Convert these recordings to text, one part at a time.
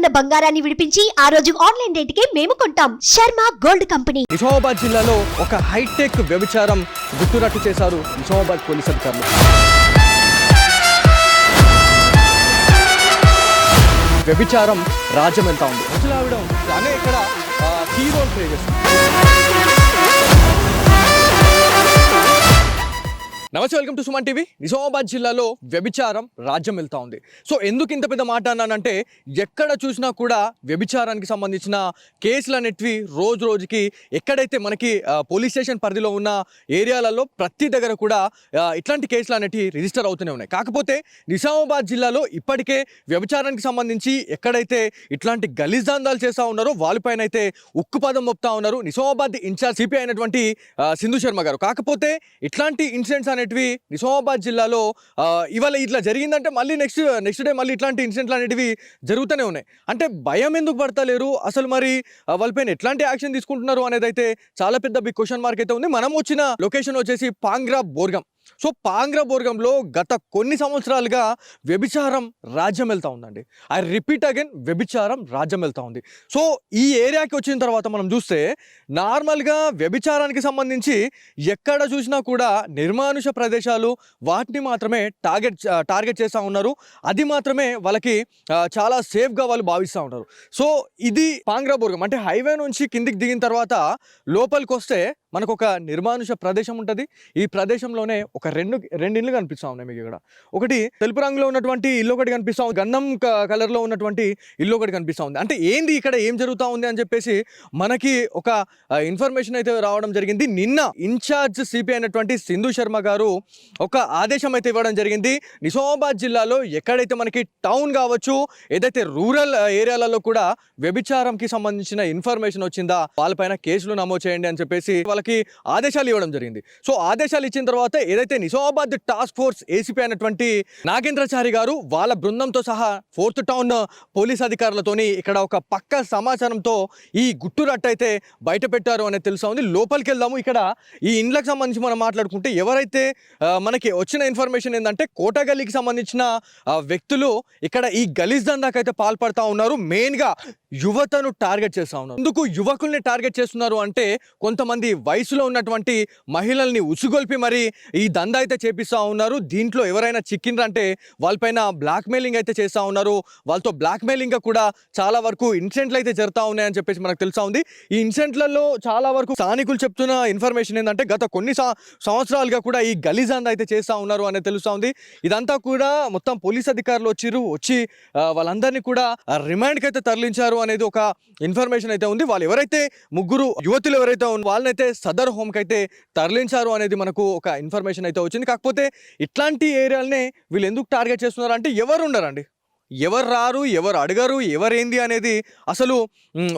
ఉన్న బంగారాన్ని విడిపించి ఆ రోజు ఆన్లైన్ రేటుకే మేము కొంటాం. Sharma gold company. నిజామాబాద్ జిల్లాలో ఒక హైటెక్ వ్యభిచారం గుట్టురట్టు చేశారు నిజామాబాద్ పోలీస్ అధికారులు. వ్యభిచారం రాజ్యం వెళ్తా ఉంది? ముసలావిడ అనే ఇక్కడ కీ రోల్ ప్లే చేస్తుంది. నమస్తే welcome to Suman TV. Nizamabad జిల్లాలో వ్యభిచారం రాజ్యం వెళ్తా ఉంది. సో ఎందుకు ఇంత పెద్ద మాట అన్నానంటే ఎక్కడ చూసినా కూడా వ్యభిచారానికి సంబంధించిన కేసులు అనేటివి రోజు రోజుకి ఎక్కడైతే మనకి పోలీస్ స్టేషన్ పరిధిలో ఉన్న ఏరియాలలో ప్రతి దగ్గర కూడా ఇట్లాంటి కేసులు అనేటివి రిజిస్టర్ అవుతూనే ఉన్నాయి. కాకపోతే నిజామాబాద్ జిల్లాలో ఇప్పటికే వ్యభిచారానికి సంబంధించి ఎక్కడైతే ఇట్లాంటి గలీజాందాలు చేస్తూ ఉన్నారో వాళ్ళపైన అయితే ఉక్కుపాదం మోపుతా ఉన్నారు. నిజామాబాద్ ఇన్ఛార్జ్ సిపి అయినటువంటి సింధు శర్మ గారు. కాకపోతే ఇట్లాంటి ఇన్సిడెంట్స్ అనేటివి నిజామాబాద్ జిల్లాలో ఇవాళ ఇట్లా జరిగిందంటే మళ్ళీ నెక్స్ట్ నెక్స్ట్ డే మళ్ళీ ఇట్లాంటి ఇన్సిడెంట్లు అనేటివి జరుగుతూనే ఉన్నాయి. అంటే భయం ఎందుకు పడతలేరు? అసలు మరి వాళ్ళపైన ఎట్లాంటి యాక్షన్ తీసుకుంటున్నారు అనేది అయితే చాలా పెద్ద బిగ్ క్వశ్చన్ మార్క్ అయితే ఉంది. మనం వచ్చిన లొకేషన్ వచ్చేసి పాంగ్రా బోర్గం. సో పాంగ్రబోర్గంలో గత కొన్ని సంవత్సరాలుగా వ్యభిచారం రాజ్యం వెళ్తూ ఉందండి. ఐ రిపీట్ అగైన్ వ్యభిచారం రాజ్యం వెళ్తూ ఉంది. సో ఈ ఏరియాకి వచ్చిన తర్వాత మనం చూస్తే నార్మల్గా వ్యభిచారానికి సంబంధించి ఎక్కడ చూసినా కూడా నిర్మానుష ప్రదేశాలు వాటిని మాత్రమే టార్గెట్ టార్గెట్ చేస్తూ ఉన్నారు. అది మాత్రమే వాళ్ళకి చాలా సేఫ్గా వాళ్ళు భావిస్తూ ఉన్నారు. సో ఇది పాంగ్రాబుర్గం. అంటే హైవే నుంచి కిందికి దిగిన తర్వాత లోపలికి వస్తే మనకు ఒక నిర్మానుష ప్రదేశం ఉంటుంది. ఈ ప్రదేశంలోనే ఒక రెండు రెండు ఇళ్ళు కనిపిస్తూ ఉన్నాయి మీకు ఇక్కడ. ఒకటి తెలుపు రంగులో ఉన్నటువంటి ఇల్లు ఒకటి కనిపిస్తూ ఉంది. గంధం కలర్లో ఉన్నటువంటి ఇల్లు ఒకటి కనిపిస్తూ ఉంది. అంటే ఏంది ఇక్కడ ఏం జరుగుతూ ఉంది అని చెప్పేసి మనకి ఒక ఇన్ఫర్మేషన్ అయితే రావడం జరిగింది. నిన్న ఇన్ఛార్జ్ సిపి అయినటువంటి సింధు శర్మ గారు ఒక ఆదేశం అయితే ఇవ్వడం జరిగింది. నిజామాబాద్ జిల్లాలో ఎక్కడైతే మనకి టౌన్ కావచ్చు ఏదైతే రూరల్ ఏరియాలలో కూడా వ్యభిచారంకి సంబంధించిన ఇన్ఫర్మేషన్ వచ్చిందా వాళ్ళపైన కేసులు నమోదు చేయండి అని చెప్పేసి వాళ్ళకి ఆదేశాలు ఇవ్వడం జరిగింది. సో ఆదేశాలు ఇచ్చిన తర్వాత ఏదైతే నిజామాబాద్ టాస్క్ ఫోర్స్ ఏసీపీ అయినటువంటి నాగేంద్రచారి గారు వాళ్ళ బృందంతో సహా ఫోర్త్ టౌన్ పోలీస్ అధికారులతోని ఇక్కడ ఒక పక్క సమాచారంతో ఈ గుట్టురట్టయితే బయట పెట్టారు అనేది తెలుసా ఉంది. లోపలికి వెళ్దాము ఇక్కడ ఈ ఇండ్లకు సంబంధించి మనం మాట్లాడుకుంటే ఎవరైతే మనకి వచ్చిన ఇన్ఫర్మేషన్ ఏంటంటే కోటగల్లికి సంబంధించిన వ్యక్తులు ఇక్కడ ఈ గలీజ్ దందాకైతే పాల్పడతా ఉన్నారు. మెయిన్గా యువతను టార్గెట్ చేస్తా ఉన్నారు. ఎందుకు యువకుల్ని టార్గెట్ చేస్తున్నారు అంటే కొంతమంది వయసులో ఉన్నటువంటి మహిళల్ని ఉసుగొల్పి మరి ఈ దందా అయితే చేపిస్తూ ఉన్నారు. దీంట్లో ఎవరైనా చిక్కిండ్రంటే వాళ్ళపైన బ్లాక్మెయిలింగ్ అయితే చేస్తా ఉన్నారు. వాళ్ళతో బ్లాక్మెయిలింగ్గా కూడా చాలా వరకు ఇన్సిడెంట్లు అయితే జరుగుతూ ఉన్నాయని చెప్పేసి మనకు తెలుసా ఉంది. ఈ ఇన్సిడెంట్లలో చాలా వరకు స్థానికులు చెప్తున్న ఇన్ఫర్మేషన్ ఏంటంటే గత కొన్ని సంవత్సరాలుగా కూడా ఈ గలీజాంద అయితే చేస్తూ ఉన్నారు అనేది తెలుస్తూ ఉంది. ఇదంతా కూడా మొత్తం పోలీస్ అధికారులు వచ్చిర్రు వచ్చి వాళ్ళందరినీ కూడా రిమాండ్కి అయితే తరలించారు అనేది ఒక ఇన్ఫర్మేషన్ అయితే ఉంది. వాళ్ళు ఎవరైతే ముగ్గురు యువతులు ఎవరైతే వాళ్ళనైతే సదర్ హోమ్కి అయితే తరలించారు అనేది మనకు ఒక ఇన్ఫర్మేషన్ అయితే వచ్చింది. కాకపోతే ఇట్లాంటి ఏరియాలనే వీళ్ళు ఎందుకు టార్గెట్ చేస్తున్నారు అంటే ఎవరు ఉండరండి. ఎవరు రారు ఎవరు అడగరు ఎవరేంది అనేది అసలు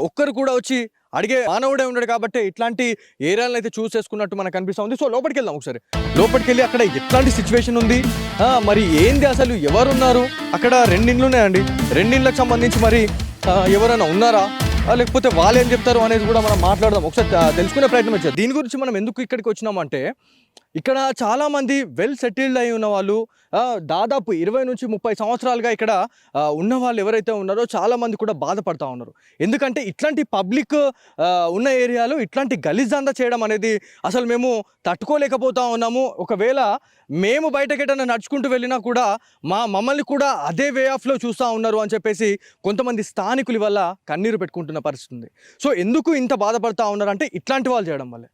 ఒక్కరు కూడా వచ్చి అడిగే మానవుడే ఉన్నాడు కాబట్టి ఇట్లాంటి ఏరియాలను అయితే చూస్ చేసుకున్నట్టు మనకు అనిపిస్తుంది. సో లోపలికి వెళ్దాం ఒకసారి. లోపలికి వెళ్ళి అక్కడ ఎట్లాంటి సిచ్యువేషన్ ఉంది? మరి ఏంది అసలు ఎవరున్నారు? అక్కడ రెండిండ్లు ఉన్నాయండి రెండిండ్లకు సంబంధించి మరి ఎవరైనా ఉన్నారా? లేకపోతే వాళ్ళు ఏం చెప్తారు అనేది కూడా మనం మాట్లాడదాం. ఒకసారి తెలుసుకునే ప్రయత్నం వచ్చారు దీని గురించి మనం ఎందుకు ఇక్కడికి వచ్చినామంటే ఇక్కడ చాలామంది వెల్ సెటిల్డ్ అయి ఉన్న వాళ్ళు దాదాపు ఇరవై నుంచి ముప్పై సంవత్సరాలుగా ఇక్కడ ఉన్న వాళ్ళు ఎవరైతే ఉన్నారో చాలామంది కూడా బాధపడతా ఉన్నారు. ఎందుకంటే ఇట్లాంటి పబ్లిక్ ఉన్న ఏరియాలో ఇట్లాంటి గలీజాందా చేయడం అనేది అసలు మేము తట్టుకోలేకపోతా ఉన్నాము. ఒకవేళ మేము బయటకెటన్నా నడుచుకుంటూ వెళ్ళినా కూడా మా మమ్మల్ని కూడా అదే వే ఆఫ్లో చూస్తూ ఉన్నారు అని చెప్పేసి కొంతమంది స్థానికుల వల్ల కన్నీరు పెట్టుకుంటున్న పరిస్థితి ఉంది. సో ఎందుకు ఇంత బాధపడతా ఉన్నారంటే ఇట్లాంటి వాళ్ళు చేయడం వల్లే.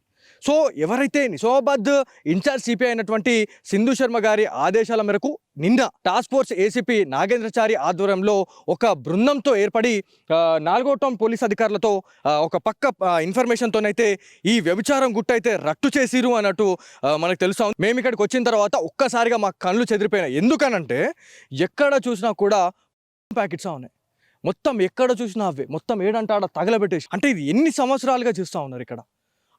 సో ఎవరైతే నిజామాబాద్ ఇన్ఛార్జ్ సిపి అయినటువంటి సింధు శర్మ గారి ఆదేశాల మేరకు నిన్న టాస్క్ ఫోర్స్ ఏసీపీ నాగేంద్రచారి ఆధ్వర్యంలో ఒక బృందంతో ఏర్పడి నాలుగో టౌన్ పోలీస్ అధికారులతో ఒక పక్క ఇన్ఫర్మేషన్తోనైతే ఈ వ్యభిచారం గుట్ట అయితే రట్టు చేసిరు అన్నట్టు మనకు తెలుసా మేము ఇక్కడికి వచ్చిన తర్వాత ఒక్కసారిగా మా కళ్ళు చెదిరిపోయినాయి. ఎందుకనంటే ఎక్కడ చూసినా కూడా ప్యాకెట్స్ ఉన్నాయి. మొత్తం ఎక్కడ చూసినా అవే. మొత్తం ఏడంటాడ తగలబెట్టేసి. అంటే ఇది ఎన్ని సంవత్సరాలుగా చూస్తూ ఉన్నారు ఇక్కడ?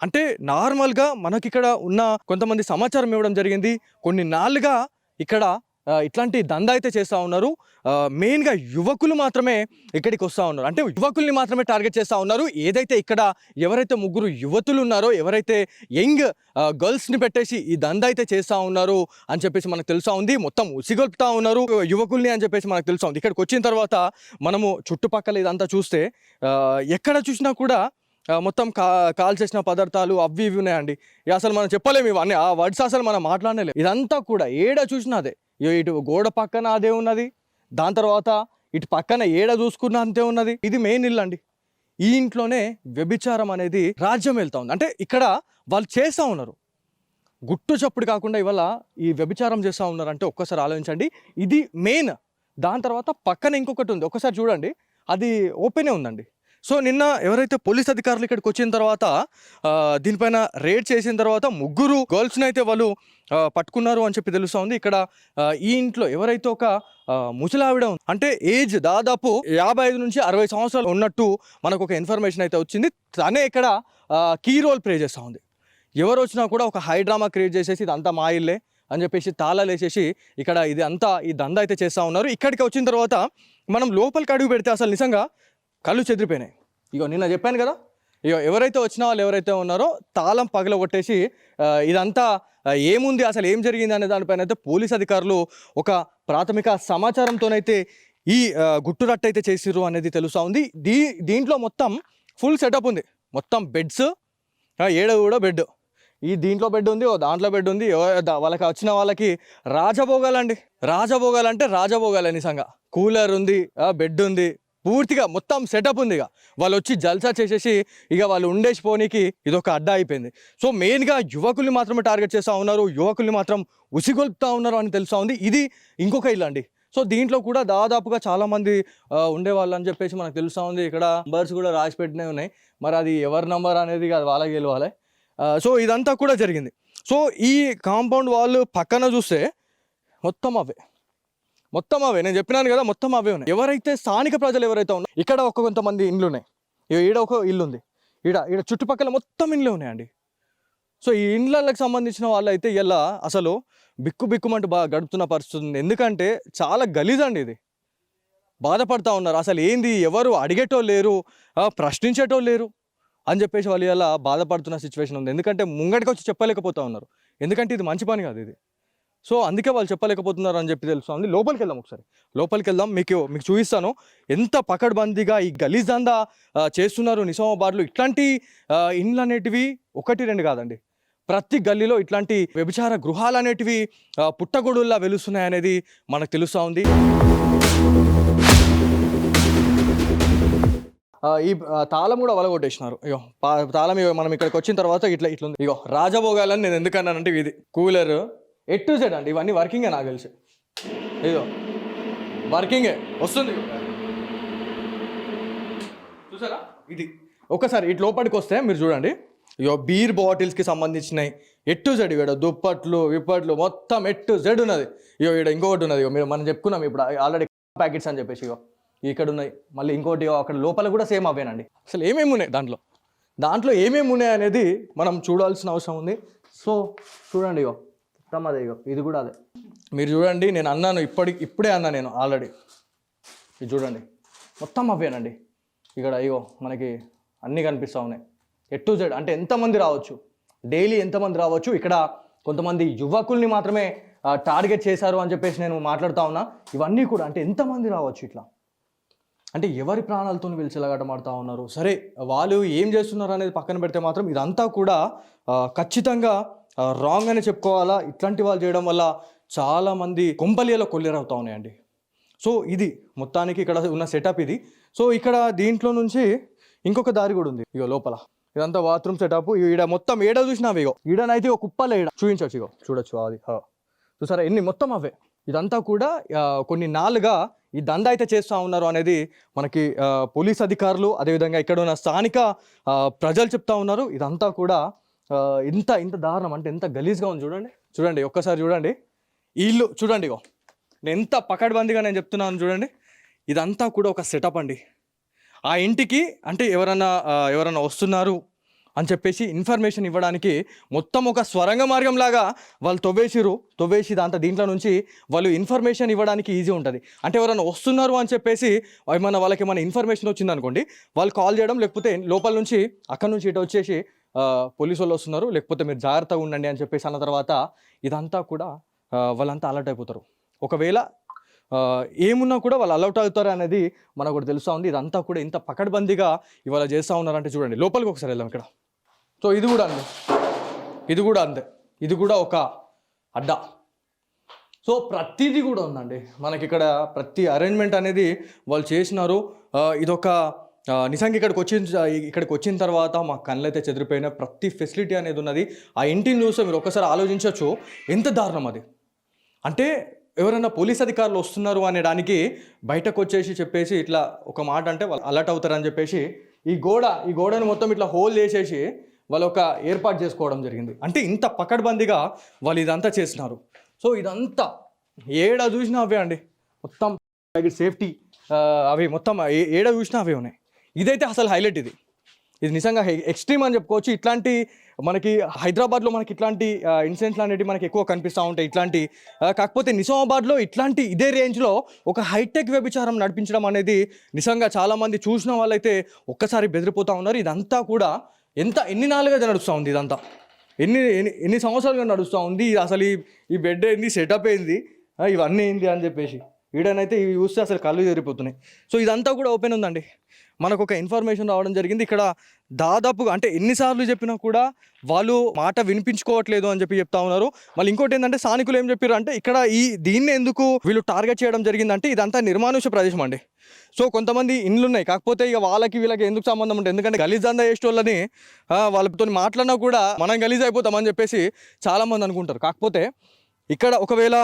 అంటే నార్మల్గా మనకి ఇక్కడ ఉన్న కొంతమంది సమాచారం ఇవ్వడం జరిగింది. కొన్ని నాళ్ళుగా ఇక్కడ ఇట్లాంటి దందా అయితే చేస్తూ ఉన్నారు. మెయిన్గా యువకులు మాత్రమే ఇక్కడికి వస్తూ ఉన్నారు. అంటే యువకుల్ని మాత్రమే టార్గెట్ చేస్తూ ఉన్నారు. ఏదైతే ఇక్కడ ఎవరైతే ముగ్గురు యువతులు ఉన్నారో ఎవరైతే యంగ్ గర్ల్స్ని పెట్టేసి ఈ దందా అయితే చేస్తూ ఉన్నారు అని చెప్పేసి మనకు తెలుసా ఉంది. మొత్తం ఉసిగొల్పుతూ ఉన్నారు యువకుల్ని అని చెప్పేసి మనకు తెలుసా ఉంది. ఇక్కడికి వచ్చిన తర్వాత మనము చుట్టుపక్కల ఇదంతా చూస్తే ఎక్కడ చూసినా కూడా మొత్తం కా కాల్ చేసిన పదార్థాలు అవి ఇవి ఉన్నాయండి. అసలు మనం చెప్పలేము ఇవన్నీ ఆ వర్డ్స్ అసలు మనం మాట్లాడలేము ఇదంతా కూడా ఏడ చూసినా అదే. ఇటు గోడ పక్కన అదే ఉన్నది. దాని తర్వాత ఇటు పక్కన ఏడ చూసుకున్న అంతే ఉన్నది. ఇది మెయిన్ ఇల్లు అండి. ఈ ఇంట్లోనే వ్యభిచారం అనేది రాజ్యం వెళ్తూ ఉంది. అంటే ఇక్కడ వాళ్ళు చేస్తూ ఉన్నారు. గుట్టు చప్పుడు కాకుండా ఇవాళ ఈ వ్యభిచారం చేస్తూ ఉన్నారంటే ఒక్కసారి ఆలోచించండి. ఇది మెయిన్. దాని తర్వాత పక్కన ఇంకొకటి ఉంది. ఒకసారి చూడండి. అది ఓపెనే ఉందండి. సో నిన్న ఎవరైతే పోలీస్ అధికారులు ఇక్కడికి వచ్చిన తర్వాత దీనిపైన రేడ్ చేసిన తర్వాత ముగ్గురు గర్ల్స్ని అయితే వాళ్ళు పట్టుకున్నారు అని చెప్పి తెలుస్తూ ఉంది. ఇక్కడ ఈ ఇంట్లో ఎవరైతే ఒక ముసలావిడ ఉంది అంటే ఏజ్ దాదాపు యాభై ఐదు నుంచి అరవై సంవత్సరాలు ఉన్నట్టు మనకు ఒక ఇన్ఫర్మేషన్ అయితే వచ్చింది. తనే ఇక్కడ కీ రోల్ ప్లే చేస్తూ ఉంది. ఎవరు వచ్చినా కూడా ఒక హై డ్రామా క్రియేట్ చేసేసి ఇదంతా మా ఇల్లే అని చెప్పేసి తాళాలు వేసేసి ఇక్కడ ఇది అంతా ఈ దంద అయితే చేస్తూ ఉన్నారు. ఇక్కడికి వచ్చిన తర్వాత మనం లోపలికి అడుగు పెడితే అసలు నిజంగా కళ్ళు చెదిరిపోయినాయి. ఇగో నిన్న చెప్పాను కదా ఇగో ఎవరైతే వచ్చిన వాళ్ళు ఎవరైతే ఉన్నారో తాళం పగల కొట్టేసి ఇదంతా ఏముంది అసలు ఏం జరిగింది అనే దానిపైన అయితే పోలీస్ అధికారులు ఒక ప్రాథమిక సమాచారంతోనైతే ఈ గుట్టురట్టు అయితే చేసిర్రు అనేది తెలుస్తూ ఉంది. దీ దీంట్లో మొత్తం ఫుల్ సెటప్ ఉంది. మొత్తం బెడ్స్ ఏడ కూడా బెడ్. ఈ దీంట్లో బెడ్ ఉంది ఓ దాంట్లో బెడ్ ఉంది వాళ్ళకి వచ్చిన వాళ్ళకి రాజభోగాలండి. రాజభోగాలంటే రాజభోగాలని నిజంగా కూలర్ ఉంది బెడ్ ఉంది. పూర్తిగా మొత్తం సెటప్ ఉంది ఇక. వాళ్ళు వచ్చి జల్సా చేసేసి ఇక వాళ్ళు ఉండేసి పోనీకి ఇది ఒక అడ్డా అయిపోయింది. సో మెయిన్గా యువకుల్ని మాత్రమే టార్గెట్ చేస్తూ ఉన్నారు యువకుల్ని మాత్రం ఉసిగొల్పుతా ఉన్నారు అని తెలుస్తూ ఉంది. ఇది ఇంకొక ఇల్లు అండి. సో దీంట్లో కూడా దాదాపుగా చాలామంది ఉండేవాళ్ళు అని చెప్పేసి మనకు తెలుస్తూ ఉంది. ఇక్కడ నంబర్స్ కూడా రాసి పెట్టినవి ఉన్నాయి. మరి అది ఎవరి నంబర్ అనేది అది వాళ్ళకి గెలవాలి. సో ఇదంతా కూడా జరిగింది. సో ఈ కాంపౌండ్ వాళ్ళు పక్కన చూస్తే మొత్తం అవే. మొత్తం అవే. నేను చెప్పినాను కదా మొత్తం అవే ఉన్నాయి. ఎవరైతే స్థానిక ప్రజలు ఎవరైతే ఉన్నారో ఇక్కడ ఒక కొంతమంది ఇండ్లు ఉన్నాయి. ఈడ ఒక ఇల్లు ఉంది. ఈడ ఈడ చుట్టుపక్కల మొత్తం ఇండ్లు ఉన్నాయండి. సో ఈ ఇండ్లకి సంబంధించిన వాళ్ళు అయితే ఇలా అసలు బిక్కు బిక్కుమంటూ బాగా గడుపుతున్న పరిస్థితి ఉంది. ఎందుకంటే చాలా గలీజ్ అండి ఇది. బాధపడతా ఉన్నారు. అసలు ఏంది? ఎవరు అడిగేటోళ్ళు లేరు. ప్రశ్నించేటోళ్ళు లేరు. అని చెప్పేసి వాళ్ళు ఇలా బాధపడుతున్న సిచ్యువేషన్ ఉంది. ఎందుకంటే ముంగడికి వచ్చి చెప్పలేకపోతా ఉన్నారు. ఎందుకంటే ఇది మంచి పని కాదు ఇది. సో అందుకే వాళ్ళు చెప్పలేకపోతున్నారు అని చెప్పి తెలుస్తుంది లోపలికి వెళ్దాం ఒకసారి. లోపలికి వెళ్దాం. మీకు మీకు చూపిస్తాను. ఎంత పకడ్బందీగా ఈ గలీజందా చేస్తున్నారు నిజామాబాద్లో. ఇట్లాంటి ఇండ్లు అనేటివి ఒకటి రెండు కాదండి. ప్రతి గల్లీలో ఇట్లాంటి వ్యభిచార గృహాలు అనేటివి పుట్టగొడుల్లా వెలుస్తున్నాయి అనేది మనకు తెలుస్తూ ఉంది. ఈ తాళం కూడా వలగొట్టేసినారు. ఇగో పా- తాళం ఇగో మనం ఇక్కడికి వచ్చిన తర్వాత ఇట్లా ఇట్లా ఉంది. ఇగో రాజభోగాలని నేను ఎందుకన్నానంటే ఇది. కూలర్ ఎట్ టు జెడ్ అండి ఇవన్నీ వర్కింగే నాకు తెలిసి. ఇదో వర్కింగే వస్తుంది. చూసారా? ఇది. ఒకసారి ఇటు లోపలికి వస్తే మీరు చూడండి. ఇగో బీర్ బాటిల్స్కి సంబంధించినవి ఎట్టు జెడ్ ఇక్కడ దుప్పట్లు విప్పట్లు మొత్తం ఎట్టు జెడ్ ఉన్నది. ఇగో ఇక్కడ ఇంకొకటి ఉన్నది. మీరు మనం చెప్పుకున్నాం ఇప్పుడు ఆల్రెడీ ప్యాకెట్స్ అని చెప్పేసి. ఇగో ఇక్కడ ఉన్నాయి. మళ్ళీ ఇంకోటి ఇగో అక్కడ లోపల కూడా సేమ్ అవేనండి. అసలు ఏమేమి ఉన్నాయి దాంట్లో? దాంట్లో ఏమేమి ఉన్నాయి అనేది మనం చూడాల్సిన అవసరం ఉంది. సో చూడండి ఇగో మొత్తం అదే ఇది కూడా అదే. మీరు చూడండి నేను అన్నాను ఇప్పటి ఇప్పుడే అన్నా నేను ఆల్రెడీ ఇది చూడండి. మొత్తం అవేనండి ఇక్కడ అయ్యో మనకి అన్నీ కనిపిస్తూ ఉన్నాయి. ఎట్ టు జెడ్ అంటే ఎంతమంది రావచ్చు? డైలీ ఎంతమంది రావచ్చు? ఇక్కడ కొంతమంది యువకుల్ని మాత్రమే టార్గెట్ చేశారు అని చెప్పేసి నేను మాట్లాడుతా ఉన్నా. ఇవన్నీ కూడా అంటే ఎంతమంది రావచ్చు ఇట్లా? అంటే ఎవరి ప్రాణాలతో వీళ్ళు చెలగాటమాడుతూ ఉన్నారు? సరే వాళ్ళు ఏం చేస్తున్నారు అనేది పక్కన పెడితే మాత్రం ఇదంతా కూడా ఖచ్చితంగా రాంగ్ అని చెప్పుకోవాలా? ఇట్లాంటి వాళ్ళు చేయడం వల్ల చాలామంది కొంపలియలో కొల్లేరవుతా ఉన్నాయండి. సో ఇది మొత్తానికి ఇక్కడ ఉన్న సెటప్ ఇది. సో ఇక్కడ దీంట్లో నుంచి ఇంకొక దారి కూడా ఉంది. ఇగో లోపల. ఇదంతా బాత్రూమ్ సెటప్ ఈడ మొత్తం ఏడ చూసినావి ఇగో? ఈడనైతే ఒక కుప్పలే ఈడ. చూపించవచ్చు ఇగో. చూడొచ్చు అది. చూసారా? ఎన్ని? మొత్తం అవే. ఇదంతా కూడా కొన్ని నాలుగా ఈ దందా అయితే చేస్తూ ఉన్నారు అనేది మనకి పోలీస్ అధికారులు అదేవిధంగా ఇక్కడ ఉన్న స్థానిక ప్రజలు చెప్తా ఉన్నారు. ఇదంతా కూడా ఇంత ఇంత దారుణం అంటే ఎంత గలీజ్గా ఉంది చూడండి. చూడండి ఒక్కసారి చూడండి. ఇల్లు చూడండి ఇగో. నేను ఎంత పకడ్బందీగా నేను చెప్తున్నాను చూడండి. ఇదంతా కూడా ఒక సెటప్ అండి. ఆ ఇంటికి అంటే ఎవరన్నా ఎవరన్నా వస్తున్నారు అని చెప్పేసి ఇన్ఫర్మేషన్ ఇవ్వడానికి మొత్తం ఒక స్వరంగ మార్గం లాగా వాళ్ళు తవ్వేసిరు తవ్వేసి దాంతో దీంట్లో నుంచి వాళ్ళు ఇన్ఫర్మేషన్ ఇవ్వడానికి ఈజీ ఉంటుంది. అంటే ఎవరైనా వస్తున్నారు అని చెప్పేసి ఏమైనా వాళ్ళకి ఏమైనా ఇన్ఫర్మేషన్ వచ్చింది అనుకోండి వాళ్ళు కాల్ చేయడం లేకపోతే లోపల నుంచి అక్కడ నుంచి ఇటు వచ్చేసి పోలీసు వాళ్ళు వస్తున్నారు. లేకపోతే మీరు జాగ్రత్తగా ఉండండి అని చెప్పేసి అన్న తర్వాత ఇదంతా కూడా వాళ్ళంతా అలర్ట్ అయిపోతారు. ఒకవేళ ఏమున్నా కూడా వాళ్ళు అలౌట్ అవుతారు అనేది మనకు కూడా తెలుస్తూ ఉంది. ఇదంతా కూడా ఇంత పకడ్బందీగా ఇవాళ చేస్తూ ఉన్నారంటే చూడండి. లోపలికి ఒకసారి వెళ్దాం ఇక్కడ. సో ఇది కూడా అంతే. ఇది కూడా అంతే. ఇది కూడా ఒక అడ్డా. సో ప్రతిదీ కూడా ఉందండి. మనకి ఇక్కడ ప్రతి అరేంజ్మెంట్ అనేది వాళ్ళు చేసినారు. ఇదొక నిజంగా ఇక్కడికి వచ్చిన ఇక్కడికి వచ్చిన తర్వాత మా కళ్ళైతే చెదిరిపోయిన ప్రతి ఫెసిలిటీ అనేది ఉన్నది. ఆ ఇంటిని చూస్తే మీరు ఒక్కసారి ఆలోచించవచ్చు ఎంత దారుణం అది. అంటే ఎవరైనా పోలీస్ అధికారులు వస్తున్నారు అనే దానికి బయటకు వచ్చేసి చెప్పేసి ఇట్లా ఒక మాట అంటే వాళ్ళు అలర్ట్ అవుతారని చెప్పేసి ఈ గోడ ఈ గోడను మొత్తం ఇట్లా హోల్ చేసేసి వాళ్ళు ఒక ఏర్పాటు చేసుకోవడం జరిగింది. అంటే ఇంత పకడ్బందీగా వాళ్ళు ఇదంతా చేసినారు. సో ఇదంతా ఏడ చూసినా అవే అండి. మొత్తం సేఫ్టీ అవి మొత్తం ఏడ చూసినా అవే ఉన్నాయి. ఇదైతే అసలు హైలైట్ ఇది. ఇది నిజంగా ఎక్స్ట్రీమ్ అని చెప్పుకోవచ్చు. ఇట్లాంటి మనకి హైదరాబాద్లో మనకి ఇట్లాంటి ఇన్సిడెంట్స్ అనేవి మనకి ఎక్కువ కనిపిస్తూ ఉంటాయి ఇట్లాంటి. కాకపోతే నిజామాబాద్లో ఇట్లాంటి ఇదే రేంజ్లో ఒక హైటెక్ వ్యభిచారం నడిపించడం అనేది నిజంగా చాలామంది చూసిన వాళ్ళైతే ఒక్కసారి బెదిరిపోతూ ఉన్నారు. ఇదంతా కూడా ఎంత ఎన్ని నాలుగైతే నడుస్తూ ఉంది ఇదంతా? ఎన్ని ఎన్ని ఎన్ని సంవత్సరాలుగా నడుస్తూ ఉంది? అసలు ఈ ఈ బెడ్ ఏంది? సెటప్ ఏంది? ఇవన్నీ ఏంది అని చెప్పేసి. వీడనైతే ఇవి చూస్తే అసలు కళ్ళు జరిగిపోతున్నాయి సో ఇదంతా కూడా ఓపెన్ ఉందండి. మనకు ఒక ఇన్ఫర్మేషన్ రావడం జరిగింది. ఇక్కడ దాదాపుగా అంటే ఎన్నిసార్లు చెప్పినా కూడా వాళ్ళు మాట వినిపించుకోవట్లేదు అని చెప్పి చెప్తా ఉన్నారు. మళ్ళీ ఇంకోటి ఏంటంటే స్థానికులు ఏం చెప్పారు అంటే ఇక్కడ ఈ దీన్ని ఎందుకు వీళ్ళు టార్గెట్ చేయడం జరిగిందంటే ఇదంతా నిర్మానుష్య ప్రదేశం అండి. సో కొంతమంది ఇండ్లు ఉన్నాయి. కాకపోతే ఇక వాళ్ళకి వీళ్ళకి ఎందుకు సంబంధం ఉంటుంది ఎందుకంటే గలీజ్ దందా చేసేటోళ్ళని ఆ, వాళ్ళతో మాట్లాడినా కూడా మనం గలీజ్ అయిపోతామని చెప్పేసి చాలామంది అనుకుంటారు. కాకపోతే ఇక్కడ ఒకవేళ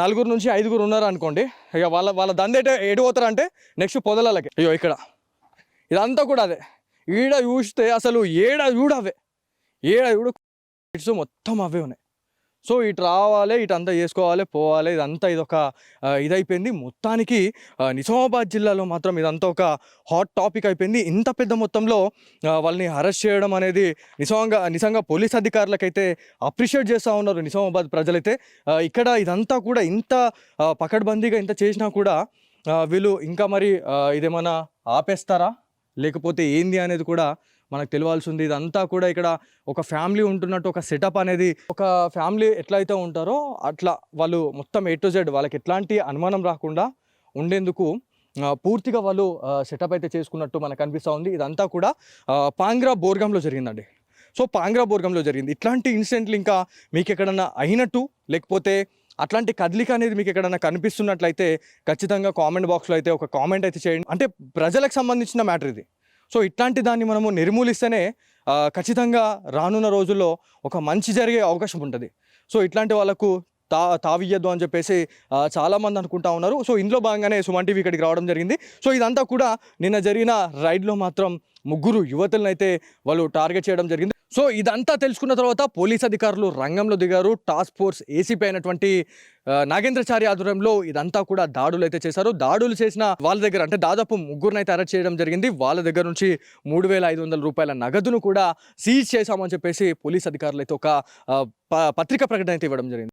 నలుగురు నుంచి ఐదుగురు ఉన్నారు అనుకోండి ఇక వాళ్ళ వాళ్ళ దంద ఎటు ఎటు పోతారంటే నెక్స్ట్ పొదలకి అయ్యో ఇక్కడ. ఇదంతా కూడా అదే. ఈడ చూస్తే అసలు ఏడ చూడ అవే. ఏడ చూడు ఇట్స్ మొత్తం అవే ఉన్నాయి. సో ఇటు రావాలి ఇటు అంతా చేసుకోవాలి పోవాలి ఇదంతా ఇదొక ఇదైపోయింది. మొత్తానికి నిజామాబాద్ జిల్లాలో మాత్రం ఇదంతా ఒక హాట్ టాపిక్ అయిపోయింది. ఇంత పెద్ద మొత్తంలో వాళ్ళని అరెస్ట్ చేయడం అనేది నిజంగా నిజంగా పోలీస్ అధికారులకైతే అప్రిషియేట్ చేస్తూ ఉన్నారు నిజామాబాద్ ప్రజలైతే. ఇక్కడ ఇదంతా కూడా ఇంత పకడ్బందీగా ఇంత చేసినా కూడా వీళ్ళు ఇంకా మరి ఆ, ఇదేమన్నా ఆపేస్తారా? లేకపోతే ఏంది అనేది కూడా మనకు తెలియాల్సి ఉంది ఇదంతా కూడా ఇక్కడ ఒక ఫ్యామిలీ ఉంటున్నట్టు ఒక సెటప్ అనేది ఒక ఫ్యామిలీ ఎట్లయితే ఉంటారో అట్లా వాళ్ళు మొత్తం ఏ టు జెడ్ వాళ్ళకి ఎట్లాంటి అనుమానం రాకుండా ఉండేందుకు పూర్తిగా వాళ్ళు సెటప్ అయితే చేసుకున్నట్టు మనకు అనిపిస్తూ ఉంది. ఇదంతా కూడా పాంగ్రా బోర్గంలో జరిగిందండి. సో పాంగ్రా బోర్గంలో జరిగింది. ఇట్లాంటి ఇన్సిడెంట్లు ఇంకా మీకు ఎక్కడన్నా అయినట్టు లేకపోతే అట్లాంటి కదలిక అనేది మీకు ఎక్కడైనా కనిపిస్తున్నట్లయితే ఖచ్చితంగా కామెంట్ బాక్స్లో అయితే ఒక కామెంట్ అయితే చేయండి. అంటే ప్రజలకు సంబంధించిన మ్యాటర్ ఇది. సో ఇట్లాంటి దాన్ని మనము నిర్మూలిస్తేనే ఖచ్చితంగా రానున్న రోజుల్లో ఒక మంచి జరిగే అవకాశం ఉంటుంది. సో ఇట్లాంటి వాళ్ళకు తా తావియ్యద్దు అని చెప్పేసి చాలామంది అనుకుంటా ఉన్నారు. సో ఇందులో భాగంగానే సుమన్ టీవీ ఇక్కడికి రావడం జరిగింది. సో ఇదంతా కూడా నిన్న జరిగిన రైడ్లో మాత్రం ముగ్గురు యువతులను అయితే వాళ్ళు టార్గెట్ చేయడం జరిగింది. సో ఇదంతా తెలుసుకున్న తర్వాత పోలీస్ అధికారులు రంగంలో దిగారు. టాస్క్ ఫోర్స్ ఏసీపీ అయినటువంటి నాగేంద్రచారి ఆధ్వర్యంలో ఇదంతా కూడా దాడులు అయితే చేశారు. దాడులు చేసిన వాళ్ళ దగ్గర అంటే దాదాపు ముగ్గురిని అయితే అరెస్ట్ చేయడం జరిగింది. వాళ్ళ దగ్గర నుంచి మూడు వేల ఐదు వందల రూపాయల నగదును కూడా సీజ్ చేశామని చెప్పేసి పోలీస్ అధికారులు అయితే ఒక పత్రిక ప- ప్రకటన అయితే ఇవ్వడం జరిగింది.